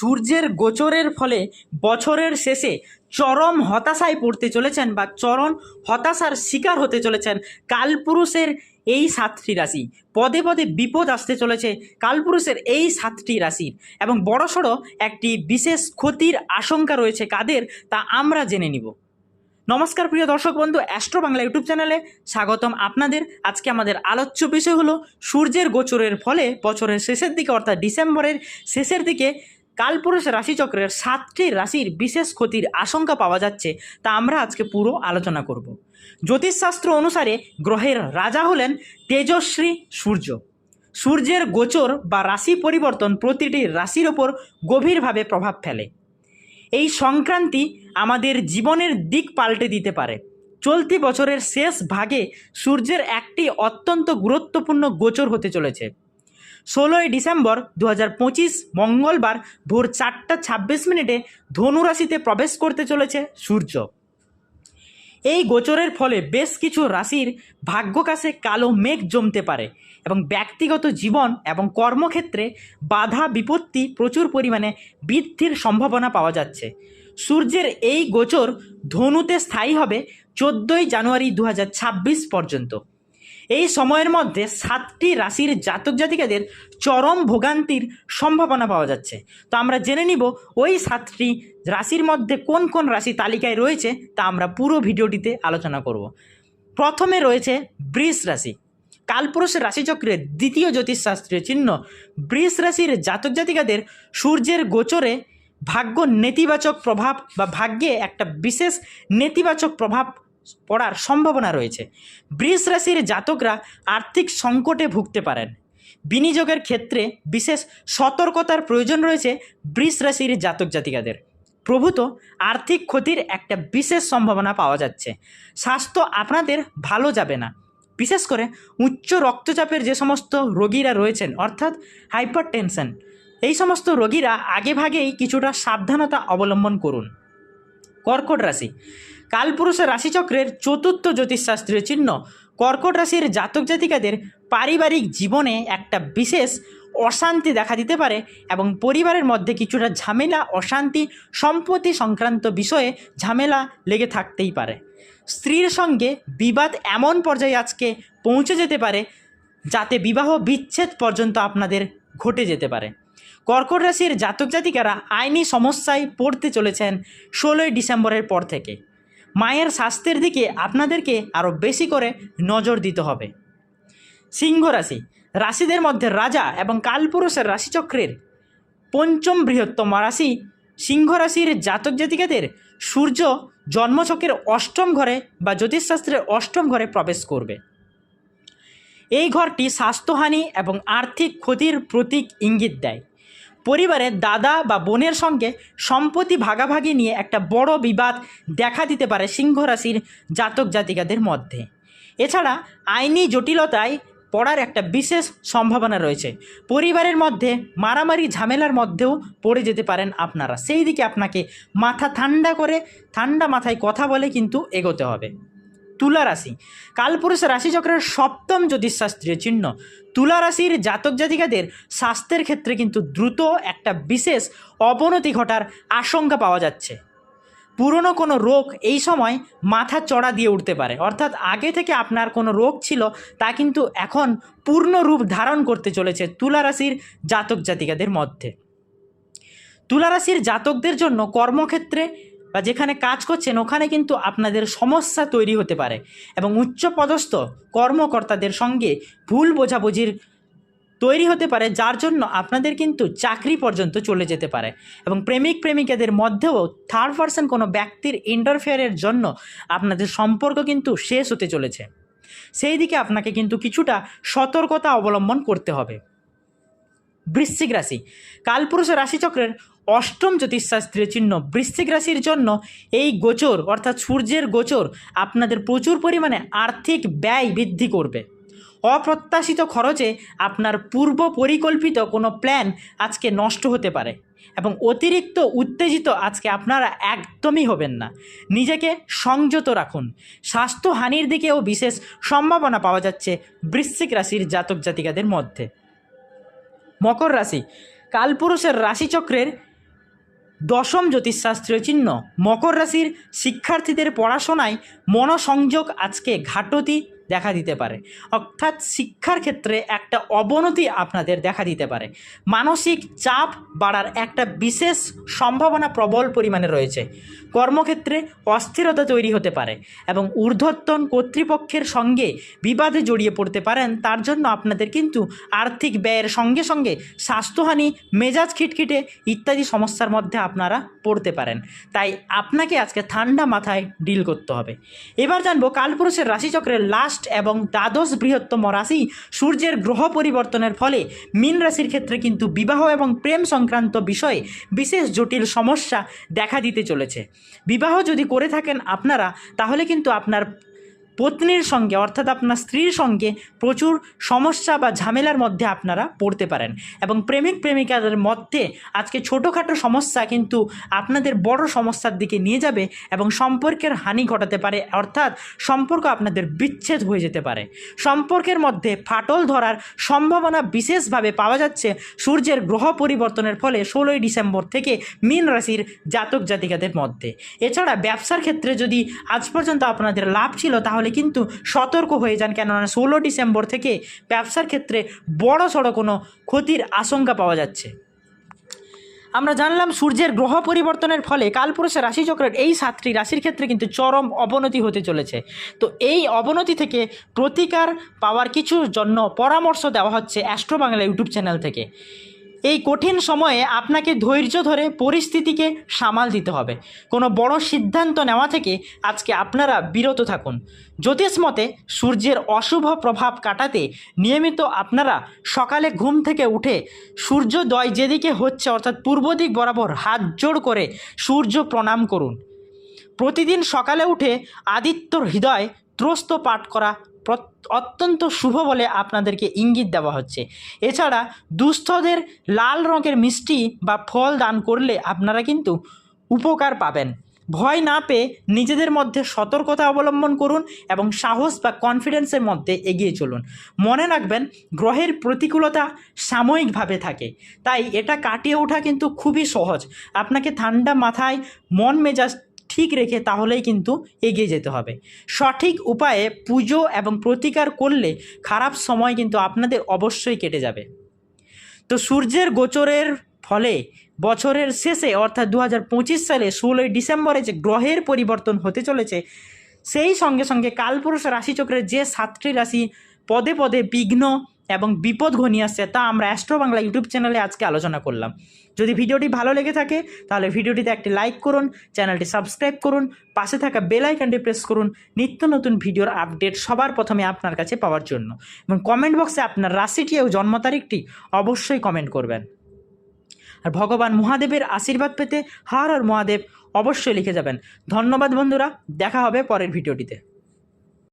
সূর্যের গোচরের ফলে বছরের শেষে চরম হতাশায় পড়তে চলেছেন বা চরম হতাশার শিকার হতে চলেছেন কালপুরুষের এই সাতটি রাশি। পদে পদে বিপদ আসতে চলেছে কালপুরুষের এই সাতটি রাশির এবং বড়সড় একটি বিশেষ ক্ষতির আশঙ্কা রয়েছে কাদের তা আমরা জেনে নিব। নমস্কার প্রিয় দর্শক বন্ধু, অ্যাস্ট্রো বাংলা ইউটিউব চ্যানেলে স্বাগতম আপনাদের। আজকে আমাদের আলোচ্য বিষয় হলো সূর্যের গোচরের ফলে বছরের শেষের দিকে অর্থাৎ ডিসেম্বরের শেষের দিকে কালপুরুষ রাশিচক্রের সাতটি রাশির বিশেষ ক্ষতির আশঙ্কা পাওয়া যাচ্ছে, তা আমরা আজকে পুরো আলোচনা করব। জ্যোতিষশাস্ত্র অনুসারে গ্রহের রাজা হলেন তেজস্বী সূর্য। সূর্যের গোচর বা রাশি পরিবর্তন প্রতিটি রাশির ওপর গভীরভাবে প্রভাব ফেলে। এই সংক্রান্তি আমাদের জীবনের দিক পাল্টে দিতে পারে। চলতি বছরের শেষ ভাগে সূর্যের একটি অত্যন্ত গুরুত্বপূর্ণ গোচর হতে চলেছে। ষোলোই ডিসেম্বর দু হাজার পঁচিশ মঙ্গলবার ভোর চারটা ছাব্বিশ মিনিটে ধনু রাশিতে প্রবেশ করতে চলেছে সূর্য। এই গোচরের ফলে বেশ কিছু রাশির ভাগ্যকাশে কালো মেঘ জমতে পারে এবং ব্যক্তিগত জীবন এবং কর্মক্ষেত্রে বাধা বিপত্তি প্রচুর পরিমাণে বৃদ্ধির সম্ভাবনা পাওয়া যাচ্ছে। সূর্যের এই গোচর ধনুতে স্থায়ী হবে চোদ্দোই জানুয়ারি দু হাজার ছাব্বিশ পর্যন্ত। এই সময়ের মধ্যে সাতটি রাশির জাতক জাতিকাদের চরম ভোগান্তির সম্ভাবনা পাওয়া যাচ্ছে। তো আমরা জেনে নিব ওই সাতটি রাশির মধ্যে কোন কোন রাশি তালিকায় রয়েছে তা আমরা পুরো ভিডিওটিতে আলোচনা করব। প্রথমে রয়েছে বৃষ রাশি। কালপুরুষের রাশিচক্রের দ্বিতীয় জ্যোতিষশাস্ত্রীয় চিহ্ন। বৃষ রাশির জাতক জাতিকাদের সূর্যের গোচরে ভাগ্য নেতিবাচক প্রভাব বা ভাগ্যে একটা বিশেষ নেতিবাচক প্রভাব পড়ার সম্ভাবনা রয়েছে। বৃষ রাশির জাতকরা আর্থিক সংকটে ভুগতে পারেন। বিনিয়োগের ক্ষেত্রে বিশেষ সতর্কতার প্রয়োজন রয়েছে বৃষ রাশির জাতক জাতিকাদের। প্রভূত আর্থিক ক্ষতির একটা বিশেষ সম্ভাবনা পাওয়া যাচ্ছে। স্বাস্থ্য আপনাদের ভালো যাবে না। বিশেষ করে উচ্চ রক্তচাপের যে সমস্ত রোগীরা রয়েছেন, অর্থাৎ হাইপার টেনশন এই সমস্ত রোগীরা আগেভাগেই কিছুটা সাবধানতা অবলম্বন করুন। কর্কট রাশি কালপুরুষের রাশিচক্রের চতুর্থ জ্যোতিষশাস্ত্রীয় চিহ্ন। কর্কট রাশির জাতক জাতিকাদের পারিবারিক জীবনে একটা বিশেষ অশান্তি দেখা দিতে পারে এবং পরিবারের মধ্যে কিছুটা ঝামেলা, অশান্তি, সম্পত্তি সংক্রান্ত বিষয়ে ঝামেলা লেগে থাকতেই পারে। স্ত্রীর সঙ্গে বিবাদ এমন পর্যায়ে আজকে পৌঁছে যেতে পারে যাতে বিবাহ বিচ্ছেদ পর্যন্ত আপনাদের ঘটে যেতে পারে। কর্কট রাশির জাতক জাতিকারা আইনি সমস্যায় পড়তে চলেছেন ষোলোই ডিসেম্বরের পর থেকে। মায়ের স্বাস্থ্যের দিকে আপনাদেরকে আরও বেশি করে নজর দিতে হবে। সিংহ রাশি, রাশিদের মধ্যে রাজা এবং কালপুরুষের রাশিচক্রের পঞ্চম বৃহত্তম রাশি সিংহ রাশির জাতক জাতিকাদের সূর্য জন্মচকের অষ্টম ঘরে বা জ্যোতিষশাস্ত্রের অষ্টম ঘরে প্রবেশ করবে। এই ঘরটি স্বাস্থ্যহানি এবং আর্থিক ক্ষতির প্রতীক ইঙ্গিত দেয়। পরিবারের দাদা বা বোনের সঙ্গে সম্পত্তি ভাগাভাগি নিয়ে একটা বড় বিবাদ দেখা দিতে পারে সিংহ রাশির জাতক জাতিকাদের মধ্যে। এছাড়া আইনি জটিলতায় পড়ার একটা বিশেষ সম্ভাবনা রয়েছে। পরিবারের মধ্যে মারামারি ঝামেলার মধ্যেও পড়ে যেতে পারেন আপনারা। সেই দিকে আপনাকে মাথা ঠান্ডা করে, ঠান্ডা মাথায় কথা বলে কিন্তু এগোতে হবে। তুলা রাশি কালপুরুষ রাশিচক্রের সপ্তম জ্যোতিষশাস্ত্রীয় চিহ্ন। তুলা রাশির জাতক জাতিকাদের স্বাস্থ্যের ক্ষেত্রে কিন্তু দ্রুত একটা বিশেষ অবনতি ঘটার আশঙ্কা পাওয়া যাচ্ছে। পুরনো কোনো রোগ এই সময় মাথা চড়া দিয়ে উঠতে পারে। অর্থাৎ আগে থেকে আপনার কোনো রোগ ছিল তা কিন্তু এখন পূর্ণ রূপ ধারণ করতে চলেছে তুলা রাশির জাতক জাতিকাদের মধ্যে। তুলা রাশির জাতকদের জন্য কর্মক্ষেত্রে বা যেখানে কাজ করছেন, ওখানে কিন্তু আপনাদের সমস্যা তৈরি হতে পারে এবং উচ্চপদস্থ কর্মকর্তাদের সঙ্গে ভুল বোঝাবুঝির তৈরি হতে পারে, যার জন্য আপনাদের কিন্তু চাকরি পর্যন্ত চলে যেতে পারে এবং প্রেমিক প্রেমিকাদের মধ্যেও থার্ড পার্সন কোনো ব্যক্তির ইন্টারফেয়ারের জন্য আপনাদের সম্পর্ক কিন্তু শেষ হতে চলেছে। সেই দিকে আপনাকে কিন্তু কিছুটা সতর্কতা অবলম্বন করতে হবে। বৃশ্চিক রাশি। কালপুরুষ রাশিচক্রের অষ্টম জ্যোতিষশাস্ত্রীয় চিহ্ন বৃশ্চিক রাশির জন্য এই গোচর, অর্থাৎ সূর্যের গোচর, আপনাদের প্রচুর পরিমাণে আর্থিক ব্যয় বৃদ্ধি করবে। অপ্রত্যাশিত খরচে আপনার পূর্ব পরিকল্পিত কোনো প্ল্যান আজকে নষ্ট হতে পারে এবং অতিরিক্ত উত্তেজিত আজকে আপনারা একদমই হবেন না। নিজেকে সংযত রাখুন। স্বাস্থ্যহানির দিকেও বিশেষ সম্ভাবনা পাওয়া যাচ্ছে বৃশ্চিক রাশির জাতক জাতিকাদের মধ্যে। মকর রাশি। কালপুরুষের রাশিচক্রের দশম জ্যোতিষশাস্ত্রীয় চিহ্ন। মকর রাশির শিক্ষার্থীদের পড়াশোনায় মনোসংযোগ আজকে ঘাটতি। দেখা দিতে পারে। অর্থাৎ শিক্ষার ক্ষেত্রে একটা অবনতি আপনাদের দেখা দিতে পারে। মানসিক চাপ বাড়ার একটা বিশেষ সম্ভাবনা প্রবল পরিমাণে রয়েছে। কর্মক্ষেত্রে অস্থিরতা তৈরি হতে পারে এবং ঊর্ধ্বতন কর্তৃপক্ষের সঙ্গে বিবাদে জড়িয়ে পড়তে পারেন, তার জন্য আপনাদের কিন্তু আর্থিক ব্যয়ের সঙ্গে সঙ্গে স্বাস্থ্যহানি, মেজাজ খিটখিটে ইত্যাদি সমস্যার মধ্যে আপনারা পড়তে পারেন। তাই আপনাকে আজকে ঠান্ডা মাথায় ডিল করতে হবে। এবার জানব কালপুরুষের রাশিচক্রের লাস্ট এবং দ্বাদশ বৃহত্তম রাশি সূর্যের গ্রহ পরিবর্তনের ফলে মিন রাশির ক্ষেত্রে কিন্তু বিবাহ এবং প্রেম সংক্রান্ত বিষয়ে বিশেষ জটিল সমস্যা দেখা দিতে চলেছে। বিবাহ যদি করে থাকেন আপনারা, তাহলে কিন্তু আপনার পত্নীর সঙ্গে, অর্থাৎ আপনার স্ত্রীর সঙ্গে প্রচুর সমস্যা বা ঝামেলার মধ্যে আপনারা পড়তে পারেন। এবং প্রেমিক প্রেমিকাদের মধ্যে আজকে ছোটোখাটো সমস্যা কিন্তু আপনাদের বড় সমস্যার দিকে নিয়ে যাবে এবং সম্পর্কের হানি ঘটাতে পারে, অর্থাৎ সম্পর্ক আপনাদের বিচ্ছেদ হয়ে যেতে পারে। সম্পর্কের মধ্যে ফাটল ধরার সম্ভাবনা বিশেষভাবে পাওয়া যাচ্ছে সূর্যের গ্রহ পরিবর্তনের ফলে ষোলোই ডিসেম্বর থেকে মীন রাশির জাতক জাতিকাদের মধ্যে। এছাড়া ব্যবসার ক্ষেত্রে যদি আজ পর্যন্ত আপনাদের লাভ ছিল, তাহলে কিন্তু সতর্ক হয়ে যান। কেননা ষোলো ডিসেম্বর থেকে ব্যবসার ক্ষেত্রে বড় সড়ো কোনো ক্ষতির আশঙ্কা পাওয়া যাচ্ছে। আমরা জানলাম সূর্যের গ্রহ পরিবর্তনের ফলে কালপুরুষের রাশিচক্রের এই সাতটি রাশির ক্ষেত্রে কিন্তু চরম অবনতি হতে চলেছে। তো এই অবনতি থেকে প্রতিকার পাওয়ার কিছুর জন্য পরামর্শ দেওয়া হচ্ছে অ্যাস্ট্রো বাংলা ইউটিউব চ্যানেল থেকে। এই কঠিন সময়ে আপনাকে ধৈর্য ধরে পরিস্থিতিকে সামাল দিতে হবে। কোনো বড় সিদ্ধান্ত নেওয়া থেকে আজকে আপনারা বিরত থাকুন। জ্যোতিষ মতে, সূর্যের অশুভ প্রভাব কাটাতে নিয়মিত আপনারা সকালে ঘুম থেকে উঠে সূর্যোদয় যেদিকে হচ্ছে, অর্থাৎ পূর্ব দিক বরাবর হাত জোড় করে সূর্য প্রণাম করুন। প্রতিদিন সকালে উঠে আদিত্যর হৃদয় ত্রস্ত পাঠ করা অত্যন্ত শুভ বলে আপনাদেরকে ইঙ্গিত দেওয়া হচ্ছে। এছাড়া দুস্থদের লাল রঙের মিষ্টি বা ফল দান করলে আপনারা কিন্তু উপকার পাবেন। ভয় না পেয়ে নিজেদের মধ্যে সতর্কতা অবলম্বন করুন এবং সাহস বা কনফিডেন্সের মধ্যে এগিয়ে চলুন। মনে রাখবেন, গ্রহের প্রতিকূলতা সাময়িকভাবে থাকে। তাই এটা কাটিয়ে ওঠা কিন্তু খুবই সহজ। আপনাকে ঠান্ডা মাথায় মন মেজাজ ঠিক রেখে তাহলেই কিন্তু এগিয়ে যেতে হবে। সঠিক উপায়ে পুজো এবং প্রতিকার করলে খারাপ সময় কিন্তু আপনাদের অবশ্যই কেটে যাবে। তো সূর্যের গোচরের ফলে বছরের শেষে অর্থাৎ দু হাজার পঁচিশ সালে ষোলোই ডিসেম্বরে যে গ্রহের পরিবর্তন হতে চলেছে, সেই সঙ্গে সঙ্গে কালপুরুষ রাশিচক্রের যে সাতটি রাশি পদে পদে বিঘ্ন এবং বিপদ ঘনিয়ে আসছে, তা আমরা অ্যাস্ট্রো বাংলা ইউটিউব চ্যানেলে আজকে আলোচনা করলাম। যদি ভিডিওটি ভালো লেগে থাকে, তাহলে ভিডিওটিতে একটি লাইক করুন চ্যানেলটি সাবস্ক্রাইব করুন, পাশে থাকা বেল আইকনটি প্রেস করুন, নিত্য নতুন ভিডিওর আপডেট সবার প্রথমে আপনার কাছে পাওয়ার জন্য। এবং কমেন্ট বক্সে আপনার রাশিটি ও জন্ম তারিখটি অবশ্যই কমেন্ট করবেন। আর ভগবান মহাদেবের আশীর্বাদ পেতে হার আর মহাদেব অবশ্যই লিখে যাবেন। ধন্যবাদ বন্ধুরা, দেখা হবে পরের ভিডিওটিতে।